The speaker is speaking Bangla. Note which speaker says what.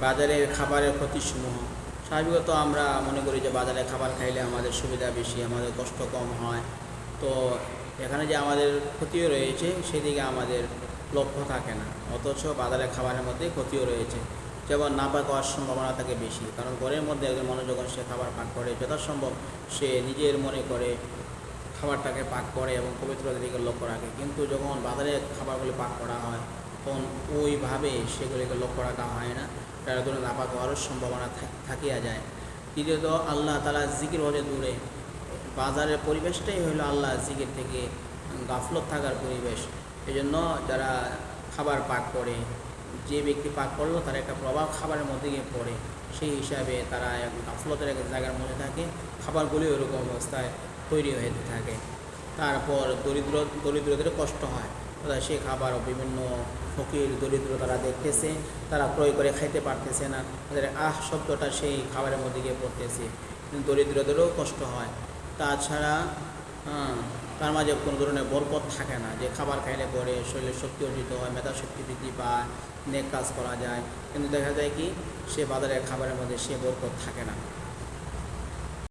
Speaker 1: বাজারের খাবারের ক্ষতিসমূহ। স্বাভাবিকত আমরা মনে করি যে বাজারে খাবার খাইলে আমাদের সুবিধা বেশি, আমাদের কষ্ট কম হয়। তো এখানে যে আমাদের ক্ষতিও রয়েছে, সেদিকে আমাদের লক্ষ্য থাকে না। অথচ বাজারের খাবারের মধ্যে ক্ষতিও রয়েছে। যেমন না পাক হওয়ার সম্ভাবনা থাকে বেশি। কারণ ঘরের মধ্যে একজন মানুষ যখন সে খাবার পাক করে, যথাসম্ভব সে নিজের মনে করে খাবারটাকে পাক করে এবং পবিত্রতার দিকে লক্ষ্য রাখে। কিন্তু যখন বাজারে খাবারগুলি পাক করা হয় তখন ওইভাবে সেগুলিকে লক্ষ্য রাখা হয় না। তার জন্য নাপাক হওয়ারও সম্ভাবনা থাক- থাকিয়া যায়। দ্বিতীয়ত আল্লাহ তালা জিকির হলে দূরে। বাজারের পরিবেশটাই হলো আল্লাহ জিকির থেকে গাফলত থাকার পরিবেশ। এই জন্য যারা খাবার পাক করে, যে ব্যক্তি পাক করল তার একটা প্রভাব খাবারের মধ্যে গিয়ে পড়ে। সেই হিসাবে তারা এক গাফলতের এক জায়গার মধ্যে থাকে, খাবারগুলি ওরকম অবস্থায় তৈরি হয়ে থাকে। তারপর দরিদ্র, দরিদ্রদের কষ্ট হয়। সে খাবার বিভিন্ন ফকির, দরিদ্র তারা দেখতেছে, তারা ক্রয় করে খাইতে পারতেছে না। তাদের আহ শব্দটা সেই খাবারের মধ্যে গিয়ে পড়তেছে। দরিদ্রদেরও কষ্ট হয়। তাছাড়া তার মাঝে কোনো ধরনের বরকত থাকে না। যে খাবার খাইলে পরে শরীরের শক্তি অর্জিত হয় মেধা শক্তি বৃদ্ধি পায়, নেক কাজ করা যায়। কিন্তু দেখা যায় কি, সে বাজারের খাবারের মধ্যে সে বরকত থাকে না।